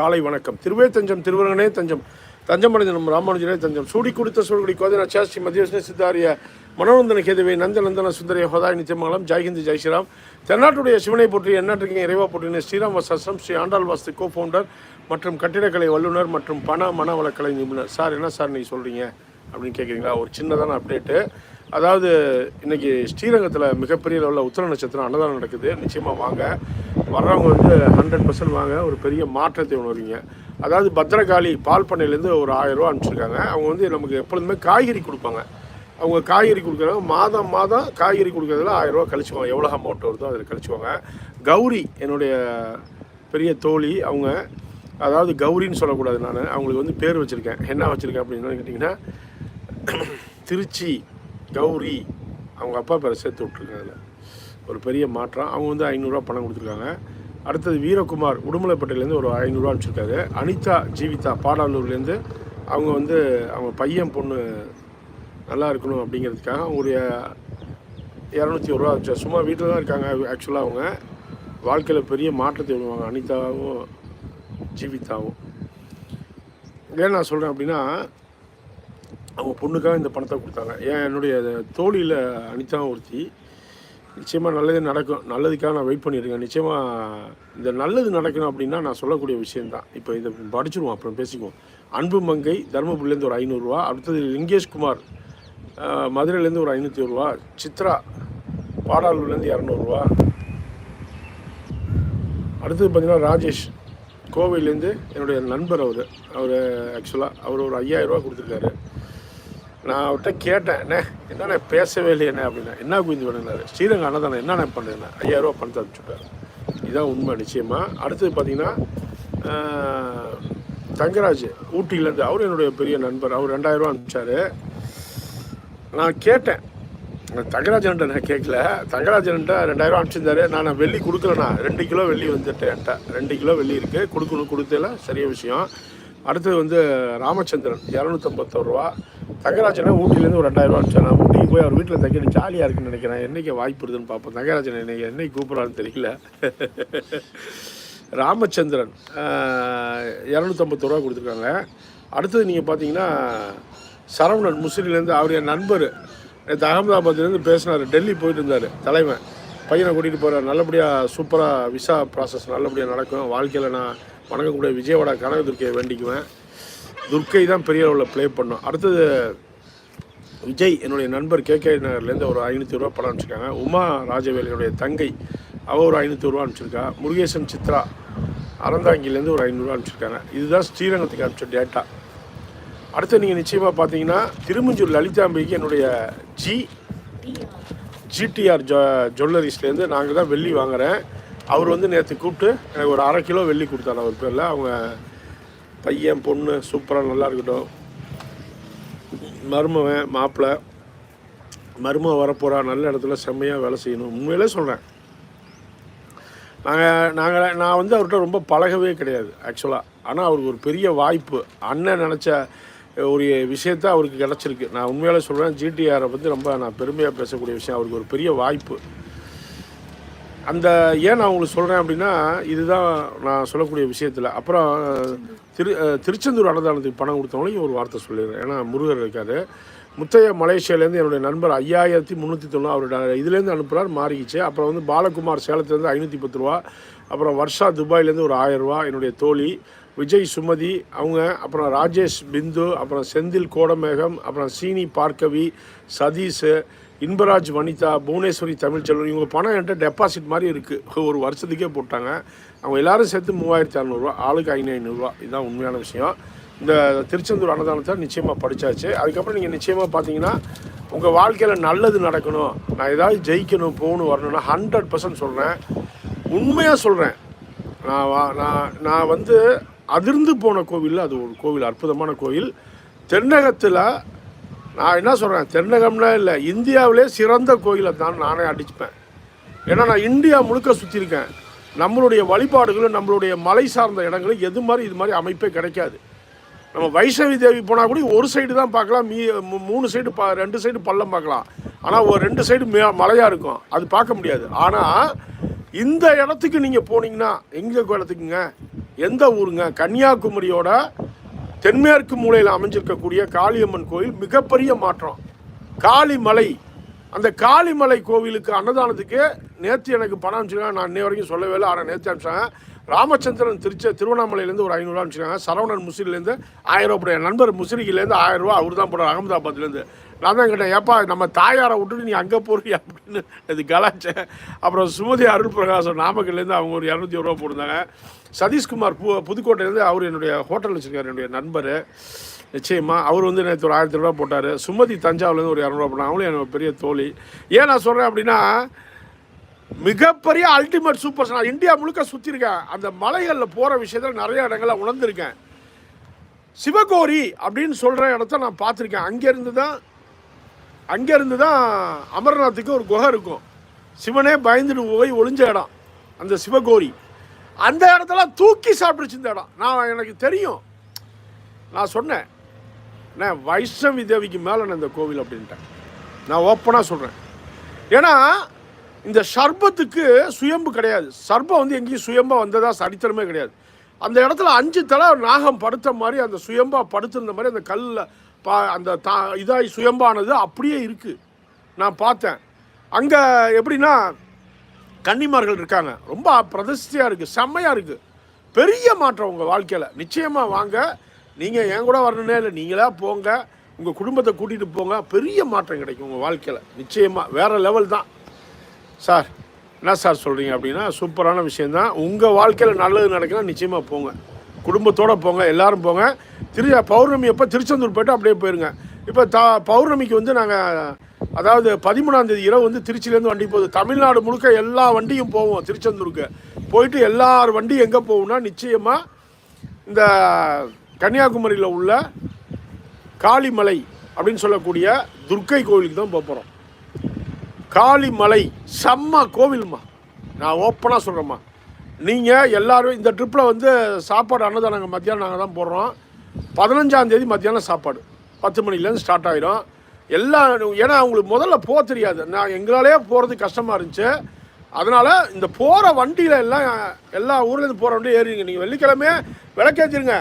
காலை வணக்கம். திருவே தஞ்சம் திருவரங்கனே தஞ்சம் தஞ்சம் அடைந்தனம் ராமானுஜரே தஞ்சம். சூடி கொடுத்த சூழ்குடி கோதன சாஸ்தி மத்தியஸ்ன சித்தாரிய மனோநந்தன கேதவை நந்த நந்தன சுந்தரிய ஹோதாய் நித்தியமங்கலம். ஜெய்ஹிந்த் ஜெய் ஸ்ரீராம். தென்னாட்டுடைய சிவனை போற்றி எந்நாட்டுக்கு இறைவா போற்றின ஸ்ரீராம் வசம் ஸ்ரீ ஆண்டாள் வாஸ்து கோ ஃபவுண்டர் மற்றும் கட்டிடக்கலை வல்லுநர் மற்றும் பண மனவளக்கலை நிபுணர். சார் என்ன சார் நீங்கள் சொல்கிறீங்க அப்படின்னு கேட்குறீங்களா ஒரு சின்னதான அப்டேட்டு அதாவது இன்றைக்கி ஸ்ரீரங்கத்தில் மிகப்பெரிய அளவில் உத்தர நட்சத்திரம் அன்னதானம் நடக்குது. நிச்சயமாக வாங்க. வர்றவங்க வந்து ஹண்ட்ரட் பர்சன்ட் வாங்க ஒரு பெரிய மாற்றத்தை உணர்வீங்க அதாவது பத்திரகாளி பால் பண்ணையிலேருந்து ஒரு ஆயிரம் ரூபா அனுப்பிச்சிருக்காங்க. அவங்க வந்து நமக்கு எப்பொழுதுமே காய்கறி கொடுப்பாங்க. அவங்க காய்கறி கொடுக்குறாங்க மாதம் மாதம் காய்கறி கொடுக்குறதுல ஆயிரம் ரூபா கழிச்சுவாங்க எவ்வளோ அமௌண்ட் வருதோ அதில் கழிச்சுவாங்க கௌரி என்னுடைய பெரிய தோழி அவங்க அதாவது கௌரின்னு சொல்லக்கூடாது நான் அவங்களுக்கு வந்து பேர் வச்சுருக்கேன். என்ன வச்சுருக்கேன் அப்படின்னு கேட்டிங்கன்னா திருச்சி கௌரி அவங்க அப்பா பேரை சேர்த்து விட்ருக்காங்க அதில் ஒரு பெரிய மாற்றம். அவங்க வந்து ஐநூறுரூவா பணம் கொடுத்துருக்காங்க. அடுத்தது வீரகுமார் உடுமலைப்பேட்டையிலேருந்து ஒரு ஐநூறுரூவா அனுப்பிச்சிருக்காரு. அனிதா ஜீவிதா பாடாலூர்லேருந்து அவங்க வந்து அவங்க பையன் பொண்ணு நல்லா இருக்கணும் அப்படிங்கிறதுக்காக அவங்களுடைய இரநூத்தி ஒரு ரூபா சும்மா வீட்டில் தான் இருக்காங்க ஆக்சுவலாக அவங்க. வாழ்க்கையில் பெரிய மாற்றத்தை விடுவாங்க அனிதாவும் ஜீவிதாவும். ஏன் நான் சொல்கிறேன் அப்படின்னா அவங்க பொண்ணுக்காக இந்த பணத்தை கொடுத்தாங்க. ஏன் என்னுடைய தோழியில் அனிதாவும் ஒருத்தி நிச்சயமாக நல்லது நடக்கும். நல்லதுக்காக நான் வெயிட் பண்ணியிருக்கேன். நிச்சயமாக இந்த நல்லது நடக்கணும் அப்படின்னா நான் சொல்லக்கூடிய விஷயந்தான் இப்போ இதை படிச்சிருவோம் அப்புறம் பேசிக்குவோம். அன்பு மங்கை தருமபுரிலேருந்து ஒரு ஐநூறுரூவா அடுத்தது லிங்கேஷ்குமார் மதுரையிலேருந்து ஒரு ஐநூற்றி ரூபா சித்ரா பாடாலூர்லேருந்து இரநூறுவா. அடுத்தது பார்த்திங்கன்னா ராஜேஷ் கோவையிலேருந்து என்னுடைய நண்பர் அவர். அவர் ஆக்சுவலாக அவர் ஒரு ஐயாயிரரூவா கொடுத்துருக்காரு. நான் அவர்கிட்ட கேட்டேன் என்ன என்னண்ணே பேசவே இல்லையண்ணே அப்படின்னா என்ன குஞ்சு வேணுனாரு ஸ்ரீரங்க அன்னதானம் என்னண்ணே பண்ணுறேன் ஐயாயிரம் பணத்தை அனுப்பிச்சுட்டாரு. இதுதான் உண்மை நிச்சயமாக அடுத்தது பார்த்தீங்கன்னா தங்கராஜ் ஊட்டியிலேருந்து அவர் என்னுடைய பெரிய நண்பர் அவர் ரெண்டாயிரரூவா அனுப்பிச்சார் அனுப்பிச்சாரு. நான் கேட்டேன் தங்கராஜன்ட்ட நான் கேட்கல. தங்கராஜன்ட்ட ரெண்டாயிரம் அனுப்பிச்சிருந்தாரு. நான் வெள்ளி கொடுக்கலண்ணா ரெண்டு கிலோ வெள்ளி வந்துட்டு என்கிட்ட. ரெண்டு கிலோ வெள்ளி இருக்குது கொடுக்கணும் கொடுத்தல சரிய விஷயம். அடுத்தது வந்து ராமச்சந்திரன் இரநூத்தம்பத்தோரு ரூபா. தங்கராஜனை ஊட்டிலேருந்து ஒரு ரெண்டாயிரம் ரூபா அனுப்பிச்சேன்? நான் ஊட்டிக்கு போய் அவர் வீட்டில் தைக்கணும் ஜாலியாக இருக்குன்னு நினைக்கிறேன். என்றைக்கு வாய்ப்பு இருக்குதுன்னு பார்ப்போம். தங்கராஜன் என்னை என்னைக்கு கூப்பிட்றான்னு தெரியல. ராமச்சந்திரன் இரநூத்தம்பத்தோரு ரூபா கொடுத்துருக்காங்க. அடுத்தது நீங்கள் பார்த்தீங்கன்னா சரவணன் முசிறிலேருந்து அவருடைய நண்பர். நேற்று அகமதாபாத்லேருந்து பேசினார். டெல்லி போயிட்டு இருந்தார். தலைவன். பையனை கூட்டிகிட்டு போகிறார் நல்லபடியாக சூப்பராக விசா ப்ராசஸ் நல்லபடியாக நடக்கும். வாழ்க்கையில் நான் வணங்கக்கூடிய விஜயவாடா கனக துர்க்கையை வேண்டிக்குவேன். துர்க்கை தான் பெரிய அளவில் ப்ளே பண்ணோம். அடுத்தது விஜய் என்னுடைய நண்பர் கே கே நகர்லேருந்து ஒரு ஐநூற்றி ரூபா படம் அனுப்பிச்சிருக்காங்க. உமா ராஜவேலினுடைய தங்கை அவள் ஒரு ஐநூற்றி ரூபா அனுப்பிச்சிருக்கா. முருகேசன் சித்ரா அறந்தாங்கிலேருந்து ஒரு ஐநூறுரூவா அனுப்பிச்சிருக்காங்க. இதுதான் ஸ்ரீரங்கத்துக்கு அனுப்பிச்ச டேட்டா அடுத்து நீங்கள் நிச்சயமாக பார்த்தீங்கன்னா திருமஞ்சூர் லலிதாம்பிக்கு என்னுடைய ஜி ஜிடிஆர் ஜ ஜுவல்லரிஸ்லேருந்து நாங்கள் தான் வெள்ளி வாங்குகிறேன் அவர் வந்து நேற்று கூப்பிட்டு எனக்கு ஒரு அரை கிலோ வெள்ளி கொடுத்தாரு அவர் பேரில். அவங்க பையன் பொண்ணு சூப்பராக நல்லா இருக்கட்டும். மருமவன் மாப்பிள்ளை மருமக வரப்போகிறா நல்ல இடத்துல செம்மையாக வேலை செய்யணும். உண்மையிலே சொல்கிறேன் நாங்கள் நாங்கள் நான் வந்து அவர்கிட்ட ரொம்ப பழகவே கிடையாது ஆக்சுவலாக ஆனால் அவருக்கு ஒரு பெரிய வாய்ப்பு. அண்ணன் நினச்ச ஒரு விஷயத்த அவருக்கு கிடச்சிருக்கு. நான் உண்மையாலே சொல்கிறேன் ஜிடிஆரை பற்றி ரொம்ப நான் பெருமையாக பேசக்கூடிய விஷயம். அவருக்கு ஒரு பெரிய வாய்ப்பு. அந்த ஏன் நான் உங்களுக்கு சொல்கிறேன் அப்படின்னா இதுதான் நான் சொல்லக்கூடிய விஷயத்தில். அப்புறம் திரு திருச்செந்தூர் அன்னதானத்துக்கு பணம் கொடுத்தவங்களையும் ஒரு வார்த்தை சொல்லிடுறேன். ஏன்னா முருகர் இருக்கார். முத்தையா மலேசியாலேருந்து என்னுடைய நண்பர் ஐயாயிரத்தி முந்நூற்றி தொண்ணூறு அவரோட இதுலேருந்து அனுப்புகிறார் மாறிக்கிச்சு. அப்புறம் வந்து பாலகுமார் சேலத்துலேருந்து ஐநூற்றி பத்து ரூபா. அப்புறம் வர்ஷா துபாயிலேருந்து ஒரு ஆயிரம் ரூபா என்னுடைய தோழி. விஜய் சுமதி அவங்க. அப்புறம் ராஜேஷ் பிந்து அப்புறம் செந்தில் கோடமேகம் அப்புறம் சீனி பார்க்கவி சதீஷ் இன்பராஜ் வனிதா புவனேஸ்வரி தமிழ்ச்செல்வன் இவங்க பணம் என்கிட்ட டெபாசிட் மாதிரி இருக்குது ஒரு வருஷத்துக்கே போட்டாங்க. அவங்க எல்லாரும் சேர்த்து மூவாயிரத்தி அறநூறுவா ஆளுக்கு ஐநூறு ஐநூறுரூவா இதுதான் உண்மையான விஷயம். இந்த திருச்செந்தூர் அன்னதானத்தை நிச்சயமாக படித்தாச்சு அதுக்கப்புறம் நீங்கள் நிச்சயமாக பார்த்தீங்கன்னா உங்கள் வாழ்க்கையில் நல்லது நடக்கணும். நான் ஏதாவது ஜெயிக்கணும் போகணும் வரணும்னா ஹண்ட்ரட் பர்சன்ட் சொல்கிறேன் உண்மையாக சொல்கிறேன் நான் வா- நான் நான் வந்து அதிர்ந்து போன கோவில் அது ஒரு கோவில் அற்புதமான கோவில். தென்னகத்தில் நான் என்ன சொல்கிறேன் தென்னகம்னா இல்லை இந்தியாவிலே சிறந்த கோயிலை தான் நானே அடிச்சுப்பேன். ஏன்னா நான் இந்தியா முழுக்க சுற்றிருக்கேன் நம்மளுடைய வழிபாடுகளும் நம்மளுடைய மலை சார்ந்த இடங்களும் எது மாதிரி இது மாதிரி அமைப்பே கிடைக்காது. நம்ம வைஷ்ணவி தேவி போனால் கூட ஒரு சைடு தான் பார்க்கலாம். மீ மூ- மூணு சைடு பா ரெண்டு சைடு பள்ளம் பார்க்கலாம். ஆனால் ஒரு ரெண்டு சைடு மே மலையாக இருக்கும். அது பார்க்க முடியாது. ஆனால் இந்த இடத்துக்கு நீங்கள் போனீங்கன்னா எங்கே இடத்துக்குங்க எந்த ஊருங்க? கன்னியாகுமரியோட தென்மேற்கு மூலையில் அமைஞ்சிருக்கக்கூடிய காளியம்மன் கோயில் மிகப்பெரிய மாற்றம். காளிமலை. அந்த காளிமலை கோவிலுக்கு அன்னதானத்துக்கு நேற்று எனக்கு பணம் அனுப்பிச்சிருக்காங்க. நான் இன்னை வரைக்கும் சொல்லவே இல்லை. ஆனால் நேற்று அனுப்பிச்சாங்க ராமச்சந்திரன் திருச்சி திருவண்ணாமலையிலேருந்து ஒரு ஐநூறுரூவா அனுப்பிச்சிருக்காங்க. சரவணன் முசிறிலேருந்து ஆயிரம் ரூபா நண்பர் முசிறிகிலேருந்து ஆயிரம் ரூபா அவர் தான் போடுறார் அகமதாபாத்லேருந்து நான் தான் கேட்டேன் ஏப்பா நம்ம தாயாரை விட்டுட்டு நீ அங்கே போறியா அப்படின்னு. இது கலாச்சேன் அப்புறம் சுமதி அருள் பிரகாசம் நாமக்கல்லேருந்து அவங்க ஒரு இரநூத்தி ரூபா போட்டிருந்தாங்க. சதீஷ்குமார் பு புதுக்கோட்டையிலேருந்து அவர் என்னுடைய ஹோட்டல் வச்சுருக்காரு என்னுடைய நண்பர். நிச்சயமாக அவர் வந்து நேற்று ஒரு ஆயிரத்தி ரூபா போட்டார். சுமதி தஞ்சாவூர்லேருந்து ஒரு இரநூறுவா போட்டாங்க. அவங்களும் எனக்கு பெரிய தோழி. ஏன் நான் சொல்கிறேன் அப்படின்னா மிகப்பெரிய அல்டிமேட் சூப்பர் ஸ்டார் இந்தியா முழுக்க சுற்றிருக்கேன் அந்த மலைகளில் போகிற விஷயத்தில் நிறைய இடங்களை உணர்ந்திருக்கேன். சிவகோரி அப்படின்னு சொல்கிற இடத்த நான் பார்த்துருக்கேன். அங்கேருந்து தான் அங்கேருந்து தான் அமர்நாத்துக்கு ஒரு குகை இருக்கும். சிவனே பயந்துட்டு போய் ஒளிஞ்ச இடம். அந்த சிவகோரி. அந்த இடத்துல தூக்கி சாப்பிட்டுச்சு இந்த இடம். நான் எனக்கு தெரியும். நான் சொன்னேன். நான் வைஷ்ணவி தேவிக்கு மேலே நான் இந்த கோவில் அப்படின்ட்டேன். நான் ஓப்பனாக சொல்கிறேன் ஏன்னா இந்த சர்பத்துக்கு சுயம்பு கிடையாது. சர்பம் வந்து எங்கேயும் சுயம்பாக வந்ததா சரித்திரமே கிடையாது. அந்த இடத்துல அஞ்சு தலை நாகம் படுத்த மாதிரி அந்த சுயம்பாக படுத்திருந்த மாதிரி அந்த கல்லில் பா அந்த தா இதாகி சுயம்பானது அப்படியே இருக்குது நான் பார்த்தேன். அங்கே எப்படின்னா கன்னிமார்கள் இருக்காங்க. ரொம்ப பிரதிஷ்டியாக இருக்குது செம்மையாக இருக்குது பெரிய மாற்றம் உங்கள் வாழ்க்கையில். நிச்சயமாக வாங்க. நீங்கள் என் கூட வரணுன்னே இல்லை நீங்களாக போங்க. உங்கள் குடும்பத்தை கூட்டிகிட்டு போங்க. பெரிய மாற்றம் கிடைக்கும் உங்கள் வாழ்க்கையில். நிச்சயமாக வேறு லெவல் தான். சார் என்ன சார் சொல்கிறீங்க அப்படின்னா சூப்பரான விஷயந்தான் உங்கள் வாழ்க்கையில் நல்லது நடக்குன்னா நிச்சயமாக போங்க. குடும்பத்தோடு போங்க எல்லோரும் போங்க. திரு பௌர்ணமி அப்போ திருச்செந்தூர் போய்ட்டு அப்படியே போயிருங்க. இப்போ த பௌர்ணமிக்கு வந்து நாங்கள் அதாவது பதிமூணாந்தேதி இரவு வந்து திருச்சியிலேருந்து வண்டி போகுது. தமிழ்நாடு முழுக்க எல்லா வண்டியும் போவோம் திருச்செந்தூருக்கு. போயிட்டு எல்லார் வண்டியும் எங்கே போகும்னா நிச்சயமாக இந்த கன்னியாகுமரியில் உள்ள காளிமலை அப்படின்னு சொல்லக்கூடிய துர்க்கை கோவிலுக்கு தான் போகிறோம் காளிமலை செம்ம கோவில்மா. நான் ஓப்பனாக சொல்கிறேம்மா நீங்கள் எல்லாரும் இந்த ட்ரிப்பில் வந்து சாப்பாடு அன்னதானங்க மத்தியானம் நாங்கள் தான் போடுறோம். பதினஞ்சாந்தேதி மத்தியானம் சாப்பாடு. பத்து மணிலேருந்து ஸ்டார்ட் ஆகிடும் எல்லா ஏன்னா அவங்களுக்கு முதல்ல போக தெரியாது. நான் எங்களாலே போகிறது கஷ்டமாக இருந்துச்சு. அதனால் இந்த போகிற வண்டியில் எல்லாம் எல்லா ஊர்லேருந்து போகிற வண்டி ஏறிங்க நீங்கள் வெள்ளிக்கிழமையே விளக்கேற்றிருங்க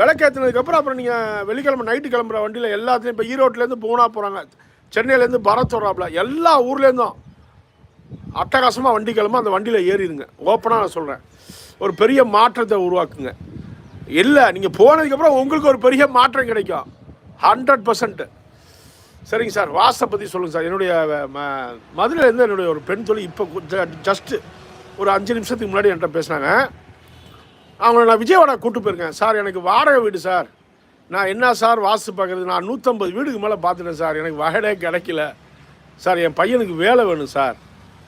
விளக்கேற்றினதுக்கப்புறம் அப்புறம் நீங்கள் வெள்ளிக்கிழமை நைட்டு கிளம்புற வண்டியில் எல்லாத்துலேயும் இப்போ ஈரோட்லேருந்து பூனா போகிறாங்க சென்னையிலேருந்து பரத் வர்றாப்புல எல்லா ஊர்லேருந்தும் அட்டகாசமாக வண்டி கிளம்ப அந்த வண்டியில் ஏறிடுங்க. ஓப்பனாக நான் சொல்கிறேன் ஒரு பெரிய மாற்றத்தை உருவாக்குங்க. இல்லை நீங்கள் போனதுக்கப்புறம் உங்களுக்கு ஒரு பெரிய மாற்றம் கிடைக்கும். ஹண்ட்ரட் பர்சன்ட்டு சரிங்க சார். வாசை பற்றி சொல்லுங்கள் சார். என்னுடைய ம மதுரையிலேருந்து என்னுடைய ஒரு பெண் தொழில் இப்போ ஜஸ்ட்டு ஒரு அஞ்சு நிமிஷத்துக்கு முன்னாடி என்கிட்ட பேசினாங்க. அவங்கள நான் விஜயவாடா கூட்டு போயிருக்கேன். சார் எனக்கு வாடகை வீடு சார். நான் என்ன சார் வாஸ்து பார்க்குறது? நான் நூற்றம்பது வீடுக்கு மேலே பார்த்துட்டேன் சார். எனக்கு வகடே கிடைக்கல. சார் என் பையனுக்கு வேலை வேணும் சார்.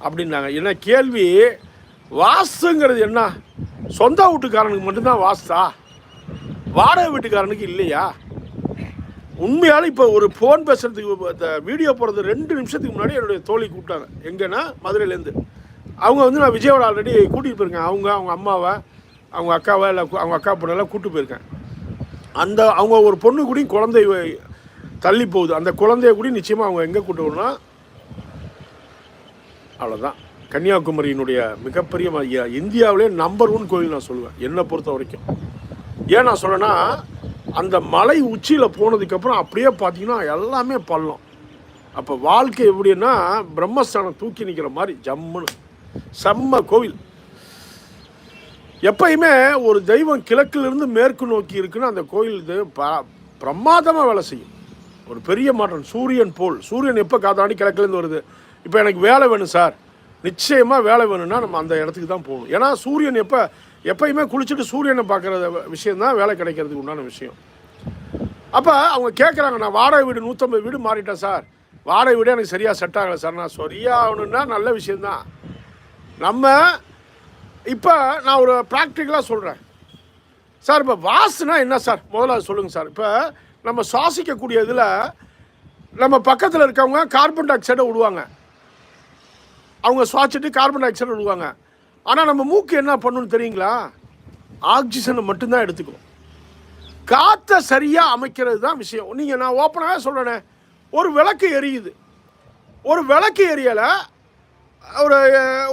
அப்படின்னாங்க. என்ன கேள்வி வாஸ்துங்கிறது என்ன? சொந்த வீட்டுக்காரனுக்கு மட்டும்தான் வாஸ்தா வாடகை வீட்டுக்காரனுக்கு இல்லையா? உண்மையால் இப்போ ஒரு ஃபோன் பேசுகிறதுக்கு இந்த வீடியோ போடுறது ரெண்டு நிமிஷத்துக்கு முன்னாடி என்னுடைய தோழி கூப்பிட்டாங்க. எங்கன்னா? மதுரையிலேருந்து. அவங்க வந்து நான் விஜயோட ஆல்ரெடி கூட்டிகிட்டு போயிருக்கேன். அவங்க அவங்க அம்மாவை அவங்க அக்காவை இல்லை அவங்க அக்கா பொண்ணெல்லாம் கூப்பிட்டு போயிருக்கேன். அந்த அவங்க ஒரு பொண்ணு கூடயும் குழந்தை தள்ளி போகுது. அந்த குழந்தைய கூட நிச்சயமாக அவங்க எங்கே கூட்டு வரணும்னா அவ்வளோதான் கன்னியாகுமரியினுடைய மிகப்பெரிய இந்தியாவிலே நம்பர் ஒன் கோயில் நான் சொல்லுவேன். என்னை பொறுத்த வரைக்கும். ஏன் நான் சொல்கிறேன்னா அந்த மலை உச்சியில் போனதுக்கப்புறம் அப்படியே பார்த்தீங்கன்னா எல்லாமே பள்ளம். அப்போ வாழ்க்கை எப்படின்னா பிரம்மஸ்தானம் தூக்கி நிற்கிற மாதிரி ஜம்முன்னு. செம்ம கோவில். எப்பயுமே ஒரு தெய்வம் கிழக்கிலிருந்து மேற்கு நோக்கி இருக்குன்னு அந்த கோயில் இது ப பிரமாதமாக வேலை செய்யும். ஒரு பெரிய மாற்றம். சூரியன் போல். சூரியன் எப்போ காத்தாடி கிழக்குலேருந்து வருது. இப்போ எனக்கு வேலை வேணும் சார். நிச்சயமாக வேலை வேணும்னா நம்ம அந்த இடத்துக்கு தான் போகணும். ஏன்னா சூரியன் எப்போ எப்பயுமே குளிச்சுட்டு சூரியனை பார்க்குற விஷயந்தான் வேலை கிடைக்கிறதுக்கு உண்டான விஷயம். அப்போ அவங்க கேட்குறாங்க நான் வாடகை வீடு நூற்றம்பது வீடு மாறிட்டேன் சார். வாடகை வீடு எனக்கு சரியாக செட் ஆகலை சார். நான் சரியாகணுன்னா நல்ல விஷயந்தான் நம்ம இப்போ நான் ஒரு ப்ராக்டிக்கலாக சொல்கிறேன் சார் இப்போ வாசுனா என்ன சார்? முதல்ல அது சொல்லுங்கள் சார். இப்போ நம்ம சுவாசிக்கக்கூடிய இதில் நம்ம பக்கத்தில் இருக்கவங்க கார்பன் டை ஆக்சைடை விடுவாங்க. அவங்க சுவாச்சிட்டு கார்பன் டை ஆக்சைடு விடுவாங்க. ஆனால் நம்ம மூக்கு என்ன பண்ணுன்னு தெரியுங்களா? ஆக்சிஜனை மட்டும்தான் எடுத்துக்கும். காற்றை சரியாக அமைக்கிறது தான் விஷயம். நீங்கள் நான் ஓப்பனாக சொல்கிறேனே ஒரு விளக்கு எரியுது. ஒரு விளக்கு எரியலை ஒரு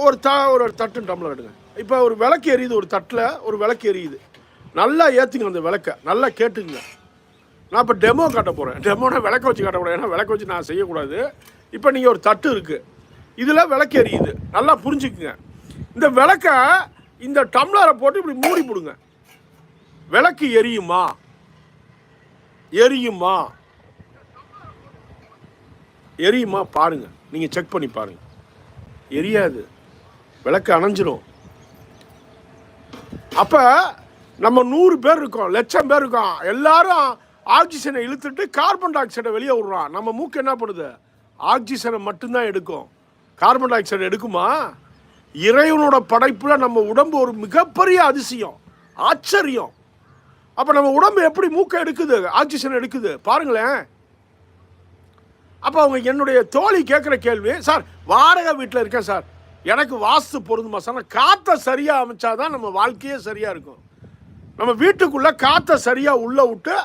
ஒரு த ஒரு தட்டு டம்ளர் எடுங்க. இப்போ ஒரு விளக்கு எரியுது ஒரு தட்டில் ஒரு விளக்கு எரியுது. நல்லா ஏற்றுங்க அந்த விளக்க. நல்லா கேட்டுங்க நான் இப்போ டெமோ காட்ட போகிறேன் டெமோனா விளக்க வச்சு காட்ட போகிறேன் ஏன்னா விளக்க வச்சு நான் செய்யக்கூடாது. இப்போ நீங்கள் ஒரு தட்டு இருக்குது இதில் விளக்கு எரியுது. நல்லா புரிஞ்சுக்குங்க. இந்த விளக்க இந்த டம்ளரை போட்டு இப்படி மூடி போடுங்க. விளக்கு எரியுமா? எரியுமா? எரியுமா? பாருங்க. நீங்கள் செக் பண்ணி பாருங்க. எரியாது. விளக்கு அணைஞ்சிரும். அப்போ நம்ம நூறு பேர் இருக்கோம். லட்சம் பேர் இருக்கோம். எல்லாரும் ஆக்சிஜனை இழுத்துட்டு கார்பன் டை ஆக்சைடை வெளியே விடுறான் நம்ம மூக்கு என்ன பண்ணுது? ஆக்சிஜனை மட்டும்தான் எடுக்கும். கார்பன் டை ஆக்சைடு எடுக்குமா? இறைவனோட படைப்பில் நம்ம உடம்பு ஒரு மிகப்பெரிய அதிசயம் ஆச்சரியம். அப்போ நம்ம உடம்பு எப்படி மூக்கை எடுக்குது ஆக்சிஜன் எடுக்குது? பாருங்களேன். அப்போ அவங்க என்னுடைய தோழி கேட்குற கேள்வி சார் வாடகை வீட்டில் இருக்கேன் சார். எனக்கு வாஸ்து பொருந்துமா சார்? காற்றை சரியாக அமைச்சாதான் நம்ம வாழ்க்கையே சரியாக இருக்கும். நம்ம வீட்டுக்குள்ளே காற்றை சரியாக உள்ளே விட்டு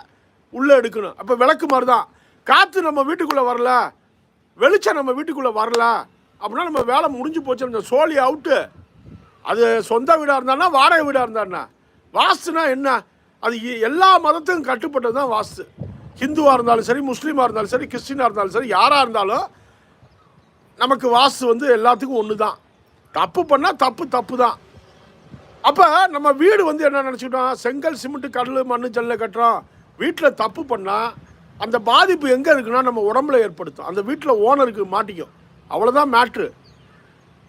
உள்ளே எடுக்கணும். அப்போ விளக்கு மாதிரி தான் காற்று நம்ம வீட்டுக்குள்ளே வரல வெளிச்சம் நம்ம வீட்டுக்குள்ளே வரல அப்படின்னா நம்ம வேலை முடிஞ்சு போச்சு இந்த சோழி அவுட்டு அது சொந்த வீடாக இருந்தான்னா வாடகை வீடாக இருந்தான்னா வாஸ்துனா என்ன? அது எல்லா மதத்துக்கும் கட்டுப்பட்டது தான் வாஸ்து. ஹிந்துவாக இருந்தாலும் சரி முஸ்லீமாக இருந்தாலும் சரி கிறிஸ்டினாக இருந்தாலும் சரி யாராக இருந்தாலும் நமக்கு வாஸ்து வந்து எல்லாத்துக்கும் ஒன்று தான் தப்பு பண்ணால் தப்பு தப்பு தான். அப்போ நம்ம வீடு வந்து என்ன நினச்சிக்கிட்டோம்? செங்கல் சிமெண்ட் கடல் மண் ஜல்ல கட்டுறோம். வீட்டில் தப்பு பண்ணால் அந்த பாதிப்பு எங்கே இருக்குன்னா நம்ம உடம்புல ஏற்படுத்தும். அந்த வீட்டில் ஓனருக்கு மாட்டிக்கும். அவ்வளோதான் மேட்ரு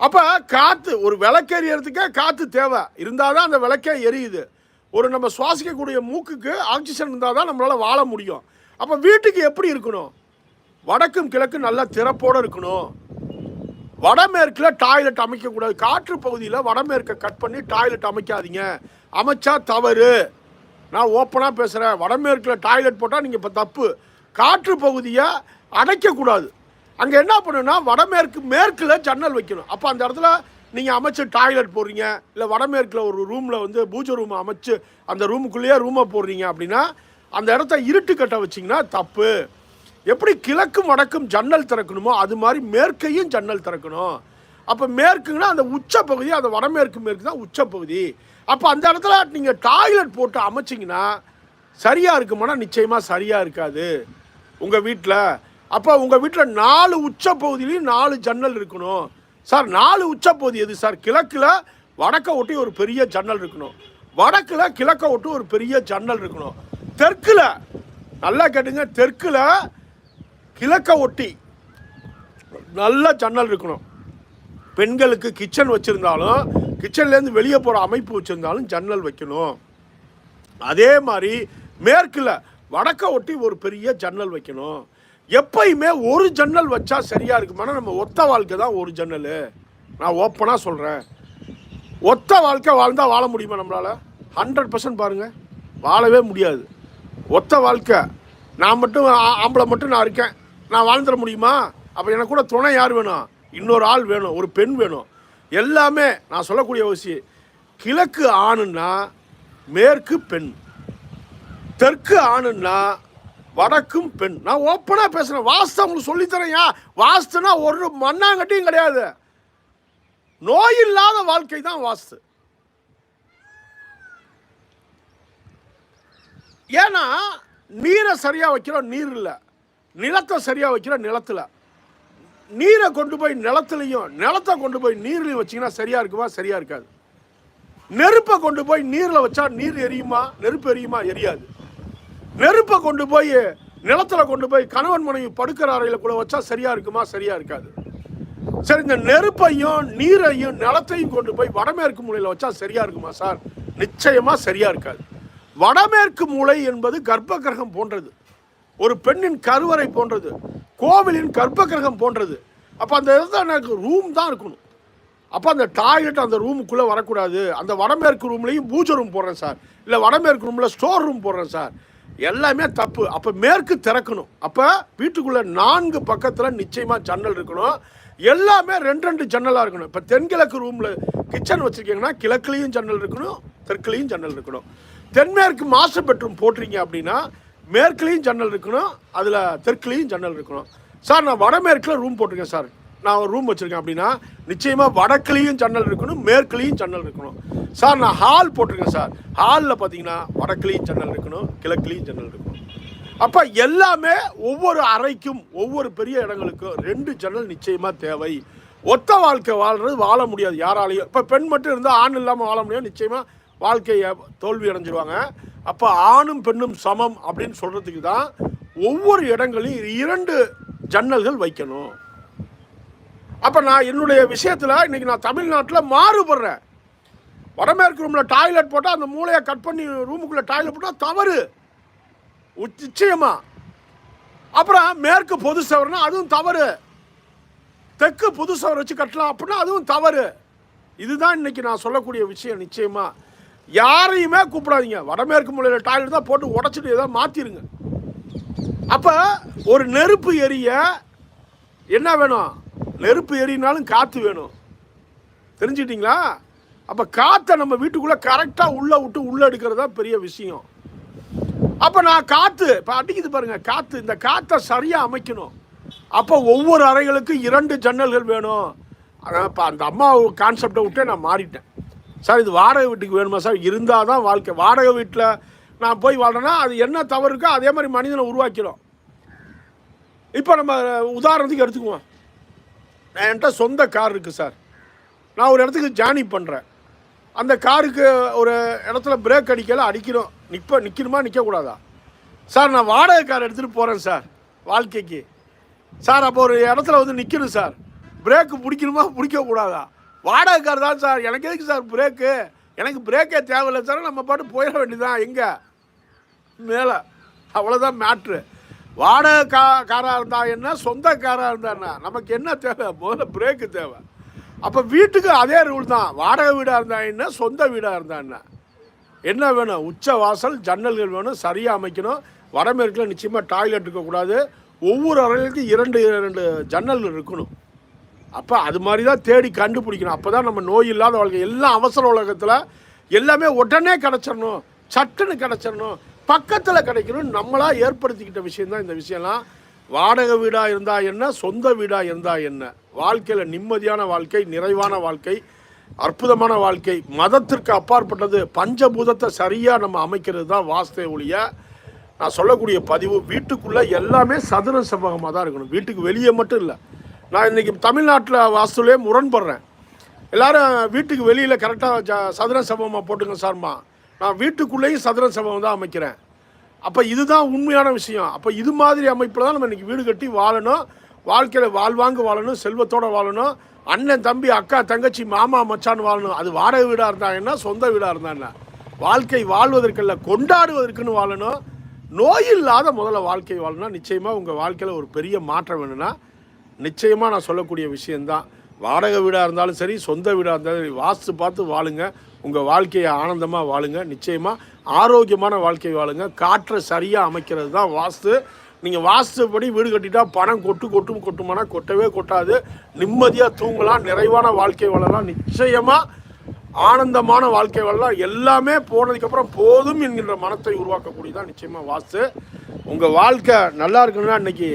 அப்போ காற்று ஒரு விளக்கெறியறதுக்கே காற்று தேவை. இருந்தால் தான் அந்த விளக்கே எரியுது. ஒரு நம்ம சுவாசிக்கக்கூடிய மூக்குக்கு ஆக்சிஜன் இருந்தால் தான் நம்மளால் வாழ முடியும். அப்போ வீட்டுக்கு எப்படி இருக்கணும்? வடக்கும் கிழக்கு நல்லா திறப்போடு இருக்கணும். வடமேற்கில் டாய்லெட் அமைக்கக்கூடாது. காற்று பகுதியில் வடமேற்கை கட் பண்ணி டாய்லெட் அமைக்காதீங்க. அமைச்சா தவறு. நான் ஓப்பனாக பேசுகிறேன் வடமேற்கில் டாய்லெட் போட்டால் நீங்கள் இப்போ தப்பு. காற்று பகுதியை அடைக்கக்கூடாது. அங்கே என்ன பண்ணுன்னா வடமேற்கு மேற்கில் ஜன்னல் வைக்கணும். அப்போ அந்த இடத்துல நீங்கள் அமைச்சு டாய்லெட் போடுறீங்க. இல்லை வடமேற்கில் ஒரு ரூமில் வந்து பூஜை ரூமை அமைச்சு அந்த ரூமுக்குள்ளேயே ரூமை போடுறீங்க அப்படின்னா அந்த இடத்த இருட்டு கட்ட வச்சிங்கன்னா தப்பு. எப்படி கிழக்கும் வடக்கும் ஜன்னல் திறக்கணுமோ அது மாதிரி மேற்கையும் ஜன்னல் திறக்கணும். அப்போ மேற்குங்கன்னா அந்த உச்ச பகுதி அந்த வடமேற்கு மேற்கு தான் உச்ச பகுதி. அப்போ அந்த இடத்துல நீங்கள் டாய்லெட் போட்டு அமைச்சிங்கன்னா சரியாக இருக்குமானா நிச்சயமாக சரியாக இருக்காது. உங்கள் வீட்டில் அப்போ உங்கள் வீட்டில் நாலு உச்ச பகுதியிலையும் நாலு ஜன்னல் இருக்கணும். சார் நாலு உச்ச பகுதி எது? சார் கிழக்கில் வடக்க ஒட்டி ஒரு பெரிய ஜன்னல் இருக்கணும். வடக்கில் கிழக்க ஒட்டி ஒரு பெரிய ஜன்னல் இருக்கணும். தெற்கில் நல்லா கேட்டுங்க தெற்கில் கிழக்க ஒட்டி நல்ல ஜன்னல் இருக்கணும். பெண்களுக்கு கிச்சன் வச்சுருந்தாலும் கிச்சன்லேருந்து வெளியே போகிற அமைப்பு வச்சுருந்தாலும் ஜன்னல் வைக்கணும். அதே மாதிரி மேற்கில் வடக்க ஒட்டி ஒரு பெரிய ஜன்னல் வைக்கணும். எப்பயுமே ஒரு ஜன்னல் வச்சா சரியாக இருக்குமானா நம்ம ஒத்த வாழ்க்கை தான் ஒரு ஜன்னல். நான் ஓப்பனாக சொல்கிறேன் ஒத்த வாழ்க்கை வாழ்ந்தால் வாழ முடியுமா நம்மளால்? ஹண்ட்ரட் பர்சன்ட் பாருங்கள் வாழவே முடியாது. ஒத்த வாழ்க்கை. நான் மட்டும் ஆம்பளை மட்டும் நான் இருக்கேன். நான் வாழ்ந்துட முடியுமா? அப்போ எனக்கு கூட துணை யார் வேணும்? இன்னொரு ஆள் வேணும். ஒரு பெண் வேணும். எல்லாமே நான் சொல்லக்கூடிய விஷயம் கிழக்கு ஆணுன்னா மேற்கு பெண். தெற்கு ஆணுன்னா வடக்கும் பெண். நான் ஓப்பனாக பேசுகிறேன் வாஸ்து அவங்களுக்கு சொல்லித்தரேன் ஏன் வாஸ்துனா ஒரு மண்ணாங்கட்டியும் கிடையாது. நோய் இல்லாத வாழ்க்கை தான் வாஸ்து. ஏன்னா நீரை சரியாக வைக்கிறோம் நீர் இல்லை. நிலத்தை சரியாக வைக்கிறோம் நிலத்துல. நீரை கொண்டு போய் நிலத்துலையும் நிலத்தை கொண்டு போய் நீர்லையும் வச்சீங்கன்னா சரியாக இருக்குமா? சரியாக இருக்காது. நெருப்பை கொண்டு போய் நீரில் வச்சா நீர் எரியுமா? நெருப்பு எரியுமா? எரியாது. நெருப்பை கொண்டு போய் நிலத்தில் கொண்டு போய் கணவன் மனைவி படுக்கிற அறையில் கூட வச்சா சரியா இருக்குமா சரியா இருக்காது. சரி இந்த நெருப்பையும் நீரையும் நிலத்தையும் கொண்டு போய் வடமேற்கு மூலையில் வச்சா சரியா இருக்குமா சார்? நிச்சயமா சரியா இருக்காது. வடமேற்கு மூலை என்பது கர்ப்ப கிரகம் போன்றது. ஒரு பெண்ணின் கருவறை போன்றது. கோவிலின் கர்ப்ப கிரகம் போன்றது. அப்போ அந்த இடத்துல எனக்கு ரூம் தான் இருக்கணும். அப்போ அந்த டாய்லெட் அந்த ரூமுக்குள்ளே வரக்கூடாது. அந்த வடமேற்கு ரூம்லேயும் பூஜை ரூம் போடுறேன் சார். இல்லை வடமேற்கு ரூமில் ஸ்டோர் ரூம் போடுறேன் சார். எல்லாமே தப்பு. அப்போ மேற்கு திறக்கணும். அப்போ வீட்டுக்குள்ளே நான்கு பக்கத்தில் நிச்சயமாக ஜன்னல் இருக்கணும். எல்லாமே ரெண்டு ரெண்டு ஜன்னலாக இருக்கணும். இப்போ தென்கிழக்கு ரூமில் கிச்சன் வச்சுருக்கீங்கன்னா கிழக்குலேயும் ஜன்னல் இருக்கணும் தெற்குலேயும் ஜன்னல் இருக்கணும். தென்மேற்கு மாஸ்டர் பெட்ரூம் போட்டிருக்கீங்க அப்படின்னா மேற்குலேயும் ஜன்னல் இருக்கணும் அதில் தெற்குலேயும் ஜன்னல் இருக்கணும். சார் நான் வடமேற்கில் ரூம் போட்டிருக்கேன் சார். நான் ஒரு ரூம் வச்சுருக்கேன் அப்படின்னா நிச்சயமாக வடக்குலேயும் ஜன்னல் இருக்கணும் மேற்குலேயும் ஜன்னல் இருக்கணும். சார் நான் ஹால் போட்டிருக்கேன் சார். ஹாலில் பார்த்தீங்கன்னா வடக்குலேயும் ஜன்னல் இருக்கணும் கிழக்குலேயும் ஜன்னல் இருக்கணும். அப்போ எல்லாமே ஒவ்வொரு அறைக்கும் ஒவ்வொரு பெரிய இடங்களுக்கும் ரெண்டு ஜன்னல் நிச்சயமாக தேவை. ஒத்த வாழ்க்கை வாழ்றது வாழ முடியாது யாராலையும். இப்போ பெண் மட்டும் இருந்தால் ஆண் இல்லாமல் வாழ முடியாது நிச்சயமாக வாழ்க்கையை தோல்வி அடைஞ்சிருவாங்க. அப்போ ஆணும் பெண்ணும் சமம் அப்படின்னு சொல்கிறதுக்கு தான் ஒவ்வொரு இடங்களையும் இரண்டு ஜன்னல்கள் வைக்கணும். அப்போ நான் என்னுடைய விஷயத்தில் இன்னைக்கு நான் தமிழ்நாட்டில் மாறுபடுறேன். வடமேற்கு ரூமில் டாய்லெட் போட்டால் அந்த மூளையை கட் பண்ணி ரூமுக்குள்ளே டாய்லெட் போட்டால் தவறு. நிச்சயமாக அப்புறம் மேற்கு பொது சவர்னா அதுவும் தவறு. தெற்கு புது சவர் வச்சு கட்டலாம் அப்படின்னா அதுவும் தவறு. இதுதான் இன்னைக்கு நான் சொல்லக்கூடிய விஷயம் நிச்சயமாக யாரையுமே கூப்பிடாதீங்க. வடமேற்கு மூலையில் டாய்லெட் தான் போட்டு உடச்சிட்டு ஏதாவது மாற்றிருங்க அப்போ ஒரு நெருப்பு எரிய என்ன வேணும்? நெருப்பு எரியினாலும் காற்று வேணும். தெரிஞ்சிட்டிங்களா அப்போ காற்றை நம்ம வீட்டுக்குள்ளே கரெக்டாக உள்ளே விட்டு உள்ளே எடுக்கிறது தான் பெரிய விஷயம். அப்போ நான் காற்று இப்போ அடிக்குது பாருங்கள் காற்று இந்த காற்றை சரியாக அமைக்கணும். அப்போ ஒவ்வொரு அறைகளுக்கும் இரண்டு ஜன்னல்கள் வேணும். அதான் இப்போ அந்த அம்மா கான்செப்டை விட்டே நான் மாறிட்டேன். சார் இது வாடகை வீட்டுக்கு வேணுமா சார்? இருந்தால் தான் வாழ்க்கை. வாடகை வீட்டில் நான் போய் வாழ்றேன்னா அது என்ன தவறு இருக்கோ அதே மாதிரி மனிதனை உருவாக்கிறோம். இப்போ நம்ம உதாரணத்துக்கு எடுத்துக்குவோம். நான் என்கிட்ட சொந்த கார் இருக்குது சார் நான் ஒரு இடத்துக்கு ஜானி பண்ணுறேன் அந்த காருக்கு ஒரு இடத்துல பிரேக் அடிக்கல அடிக்கிறோம். நிற்ப நிற்கணுமா நிற்கக்கூடாதா சார் நான் வாடகை கார் எடுத்துகிட்டு போகிறேன் சார் வாழ்க்கைக்கு. சார் அப்போ ஒரு இடத்துல வந்து நிற்கணும் சார் பிரேக்கு பிடிக்கணுமா பிடிக்கக்கூடாதா? வாடகை கார் தான் சார் எனக்கு எதுக்கு சார் பிரேக்கு எனக்கு பிரேக்கே தேவையில்லை சார் நம்ம பாட்டு போயிட வேண்டியதுதான் எங்கே? மேலே. அவ்வளோதான் மேட்ரு வாடகை கா காராக இருந்தா என்ன சொந்த காராக இருந்தா என்ன? நமக்கு என்ன தேவை? முதல்ல பிரேக்கு தேவை. அப்போ வீட்டுக்கு அதே ரூல் தான். வாடகை வீடாக இருந்தா என்ன சொந்த வீடாக இருந்தா என்ன? என்ன வேணும்? உச்ச வாசல் ஜன்னல்கள் வேணும் சரியாக அமைக்கணும். வடமேற்கில் நிச்சயமாக டாய்லெட் இருக்கக்கூடாது ஒவ்வொரு அறைகளுக்கும் இரண்டு இரண்டு ஜன்னல்கள் இருக்கணும். அப்போ அது மாதிரி தான் தேடி கண்டுபிடிக்கணும். அப்போ தான் நம்ம நோய் இல்லாத வாழ்க்கை. எல்லாம் அவசர உலகத்தில் எல்லாமே உடனே கிடச்சிடணும். சட்டுன்னு கிடச்சிடணும். பக்கத்தில் கிடைக்கணும் நம்மளாக ஏற்படுத்திக்கிட்ட விஷயந்தான் இந்த விஷயம்லாம். வாடகை வீடாக இருந்தால் என்ன சொந்த வீடாக இருந்தால் என்ன? வாழ்க்கையில் நிம்மதியான வாழ்க்கை நிறைவான வாழ்க்கை அற்புதமான வாழ்க்கை மதத்திற்கு அப்பாற்பட்டது பஞ்சபூதத்தை சரியாக நம்ம அமைக்கிறது தான் வாஸ்தே ஒழிய நான் சொல்லக்கூடிய பதிவு வீட்டுக்குள்ளே எல்லாமே சதுர செவ்வகமாக தான் இருக்கணும். வீட்டுக்கு வெளியே மட்டும் இல்லை. நான் இன்றைக்கி தமிழ்நாட்டில் வாஸ்துலேயே முரண்படுறேன். எல்லாரும் வீட்டுக்கு வெளியில் கரெக்டாக ச சதுர செவ்வகமாக போட்டுங்க சார்மா. நான் வீட்டுக்குள்ளேயும் சதுர செவ்வகம் தான் அமைக்கிறேன். அப்போ இதுதான் உண்மையான விஷயம். அப்போ இது மாதிரி அமைப்பில் தான் நம்ம இன்றைக்கி வீடு கட்டி வாழணும். வாழ்க்கையில் வாழ்வாங்க வாழணும் செல்வத்தோடு வாழணும். அண்ணன் தம்பி அக்கா தங்கச்சி மாமா மச்சான் வாழணும். அது வாடகை வீடாக இருந்தா என்ன சொந்த வீடாக இருந்தா என்ன? வாழ்க்கை வாழ்வதற்கல்ல கொண்டாடுவதற்குன்னு வாழணும். நோய் இல்லாத முதல்ல வாழ்க்கை வாழணும் நிச்சயமாக உங்கள் வாழ்க்கையில் ஒரு பெரிய மாற்றம் வேணும்னா நிச்சயமாக நான் சொல்லக்கூடிய விஷயந்தான் வாடகை வீடாக இருந்தாலும் சரி சொந்த வீடாக இருந்தாலும் சரி வாஸ்து பார்த்து வாழுங்க. உங்கள் வாழ்க்கையை ஆனந்தமாக வாழுங்க. நிச்சயமாக ஆரோக்கியமான வாழ்க்கை வாழுங்க. காற்றை சரியாக அமைக்கிறது தான் வாஸ்து. நீங்கள் வாஸ்துப்படி வீடு கட்டிட்டா பணம் கொட்டு கொட்டும் கொட்டுமானா கொட்டவே கொட்டாது. நிம்மதியாக தூங்கலாம். நிறைவான வாழ்க்கை வாழலாம். நிச்சயமாக ஆனந்தமான வாழ்க்கை வாழலாம். எல்லாமே போனதுக்கப்புறம் போதும் என்கின்ற மனத்தை உருவாக்கக்கூடியதான் நிச்சயமாக வாஸ்து. உங்கள் வாழ்க்கை நல்லா இருக்குன்னா இன்னைக்கு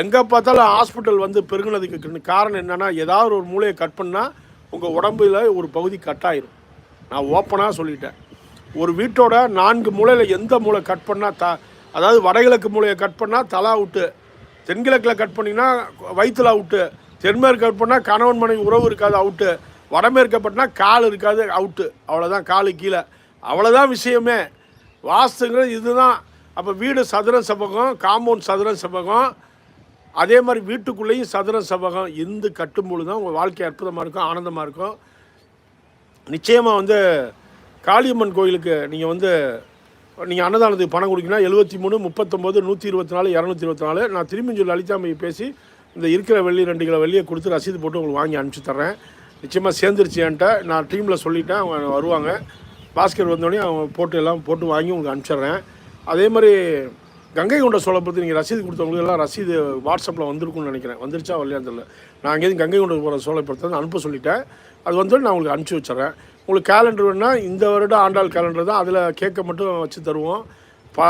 எங்கே பார்த்தாலும் ஹாஸ்பிட்டல் வந்து பெருகுனதுக்கு காரணம் என்னென்னா ஏதாவது ஒரு மூளையை கட் பண்ணால் உங்கள் உடம்புல ஒரு பகுதி கட் ஆயிரும். நான் ஓப்பனாக சொல்லிட்டேன். ஒரு வீட்டோட நான்கு மூலையில் எந்த மூளை கட் பண்ணால் த அதாவது வடகிழக்கு மூலையை கட் பண்ணால் தலா அவுட்டு தென்கிழக்கில் கட் பண்ணிங்கன்னா வயிற்றுல அவுட்டு தென்மேற்கு கட் பண்ணால் கணவன் மனைவி உறவு இருக்காது அவுட்டு வடமேற்கப்பட்டினா கால் இருக்காது அவுட்டு அவ்வளோதான் காலு கீழே. அவ்வளோதான் விஷயமே. வாஸ்துங்கிறது இதுதான். அப்போ வீடு சதுர செவ்வகம் காம்பவுண்ட் சதுர செவ்வகம். அதே மாதிரி வீட்டுக்குள்ளேயும் சதுர செவ்வகம். இருந்து கட்டும்பொழுது தான் உங்கள் வாழ்க்கை அற்புதமாக இருக்கும் ஆனந்தமாக இருக்கும். நிச்சயமாக வந்து காளியம்மன் கோயிலுக்கு நீங்கள் வந்து நீங்கள் அன்னதானத்துக்கு பணம் கொடுக்கீங்கன்னா எழுபத்தி மூணு முப்பத்தொம்போது நூற்றி இருபத்தி நாலு இரநூத்தி இருபத்தி நாலு. நான் திரும்பி சொல்லி லலிதாமையை பேசி இந்த இருக்கிற வெள்ளி ரெண்டு கிலோ வெள்ளியை கொடுத்து ரசீது போட்டு உங்களுக்கு வாங்கி அனுப்பிச்சி தர்றேன். நிச்சயமாக சேர்ந்துருச்சு என்கிட்ட. நான் டீமில் சொல்லிட்டேன் அவங்க வருவாங்க. பாஸ்கர் வந்தோடனே அவங்க போட்டு எல்லாம் போட்டு வாங்கி உங்களுக்கு அனுப்பிச்சிட்றேன். அதே மாதிரி கங்கை கொண்ட சோழபுரத்து நீங்கள் ரசீது கொடுத்தவங்களுக்கு எல்லாம் ரசீது வாட்ஸ்அப்பில் வந்திருக்குன்னு நினைக்கிறேன். வந்துருச்சா வரலையான்னு தெரியல. நான் அங்கேயும் கங்கை கொண்ட போகிற சோழபுரத்தை வந்து அனுப்ப சொல்லிட்டேன். அது வந்து நான் உங்களுக்கு அனுப்பிச்சி வச்சிடுறேன். உங்களுக்கு கேலண்டர் வேணால் இந்த வருடம் ஆண்டாள் கேலண்டர் தான் அதில் கேக்கை மட்டும் வச்சு தருவோம். பா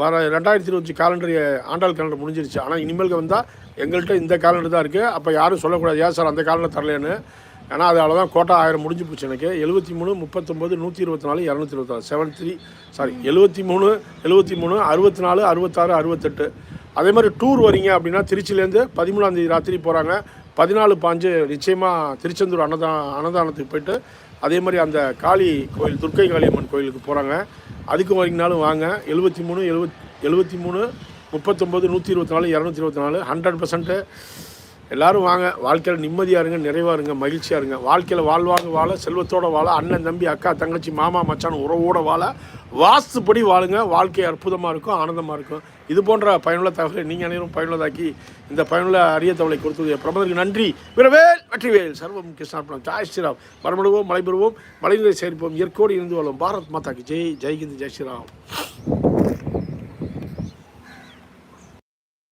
வர ரெண்டாயிரத்தி இருபத்தி கேலண்டர் ஆண்டாள் காலண்டர் முடிஞ்சிருச்சு. ஆனால் இனிமேல் வந்தால் எங்கள்கிட்ட இந்த கேலண்டர் தான் இருக்குது அப்போ யாரும் சொல்லக்கூடாது. ஏன் சார் அந்த கேலண்டர் தரலேன்னு ஏன்னா அது அவ்வளோதான் கோட்டா ஆயிரம் முடிஞ்சு போச்சு எனக்கு. எழுபத்தி மூணு முப்பத்தொம்போது நூற்றி இருபத்தி நாலு இரநூத்தி இருபத்தாறு செவன் த்ரீ சாரி எழுபத்தி மூணு எழுபத்தி மூணு அறுபத்தி நாலு அறுபத்தாறு அறுபத்தெட்டு அதே மாதிரி டூர் வரீங்க அப்படின்னா திருச்சியிலேருந்து பதிமூணாந்தேதி ராத்திரி போகிறாங்க பதினாலு பாஞ்சு நிச்சயமாக திருச்செந்தூர் அன்னதா அன்னதானத்துக்கு போயிட்டு அதே மாதிரி அந்த காளி கோயில் துர்க்கை காளியம்மன் கோயிலுக்கு போகிறாங்க அதுக்கு வரைக்கும்னாலும் வாங்க. எழுபத்தி மூணு எழுபத் எழுபத்தி மூணு முப்பத்தொம்போது நூற்றி இருபத்தி நாலு இரநூத்தி இருபத்தி நாலு ஹண்ட்ரட் பர்சன்ட்டு எல்லாரும் வாங்க. வாழ்க்கையில் நிம்மதியாக இருங்க நிறைவாக இருங்க மகிழ்ச்சியாக இருங்க. வாழ்க்கையில் வாழ்வாங்க வாழ செல்வத்தோட வாழ அண்ணன் தம்பி அக்கா தங்கச்சி மாமா மச்சான் உறவோட வாழ வாஸ்துப்படி வாழுங்க. வாழ்க்கை அற்புதமாக இருக்கும் ஆனந்தமாக இருக்கும். இது போன்ற பயனுள்ள தகவலை நீங்கள் அனைவரும் பயனுள்ளதாக்கி இந்த பயனுள்ள அரிய தகவலை கொடுத்தது பிரபலருக்கு நன்றி. வீரவேல் வெற்றிவேல் சர்வம் கிருஷ்ணார்ப்பணம் ஜாய் ஸ்ரீராம். மரமடுவோம் மலை பெறுவோம் மலைநிலை சேர்ப்போம் இயற்கையோடு இருந்து வாழும். பாரத் மாதாக்கு. ஜெய். ஜெய்கிந்த் ஜெய் ஸ்ரீராம்.